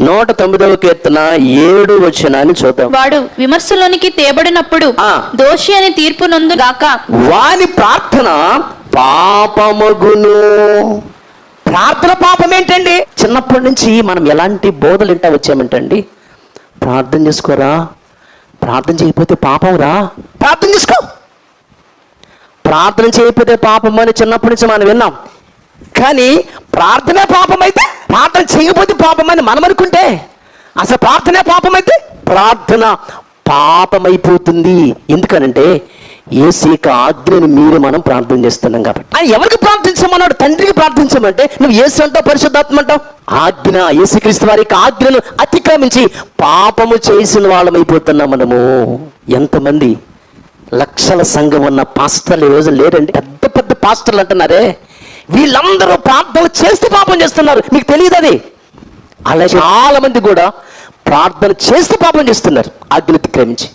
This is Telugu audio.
నూట తొమ్మిదవ కీర్తన ఏడు వచనాన్ని చూద్దాం. వాడు విమర్శలోనికి తేబడినప్పుడు ఆ. దోషి అని తీర్పు నొందు గాక. వాని ప్రార్థన పాపమగును. ప్రార్థన పాపం ఏంటండి? చిన్నప్పటి నుంచి మనం ఎలాంటి బోధలు వింటా వచ్చామంటండి? ప్రార్థన చేసుకోరా? ప్రార్థన చేయకపోతే పాపం రా? ప్రార్థన చేసుకో. ప్రార్థన చేయకపోతే పాపం అని చిన్నప్పటి నుంచి మనం విన్నాం. కానీ ప్రార్థనే పాపం అయితే ప్రార్థన చేయకపోతే పాపం అని మనం అనుకుంటే అసలు ప్రార్థనే పాపం అయితే ప్రార్థన పాపమైపోతుంది. ఎందుకనంటే ఏసీక ఆజ్ఞని మీరు మనం ప్రార్థన చేస్తున్నాం కాబట్టి. ఆయన ఎవరికి ప్రార్థించమన్నాడు? తండ్రికి ప్రార్థించమంటే నువ్వు ఏసు అంటావు పరిశుద్ధాత్మ అంటావు? ఆజ్ఞ యేసుక్రీస్తు వారి యొక్క ఆజ్ఞను అతిక్రమించి పాపము చేసిన వాళ్ళమైపోతున్నాం మనము. ఎంతమంది లక్షల సంఘం ఉన్న పాస్టర్లు ఈ రోజు లేరండి? పెద్ద పెద్ద పాస్టర్లు అంటున్నారే. వీళ్ళందరూ ప్రార్థనలు చేస్తూ పాపం చేస్తున్నారు. మీకు తెలియదు అది. అలా చాలా మంది కూడా ప్రార్థన చేస్తూ పాపం చేస్తున్నారు. అతిక్రమించి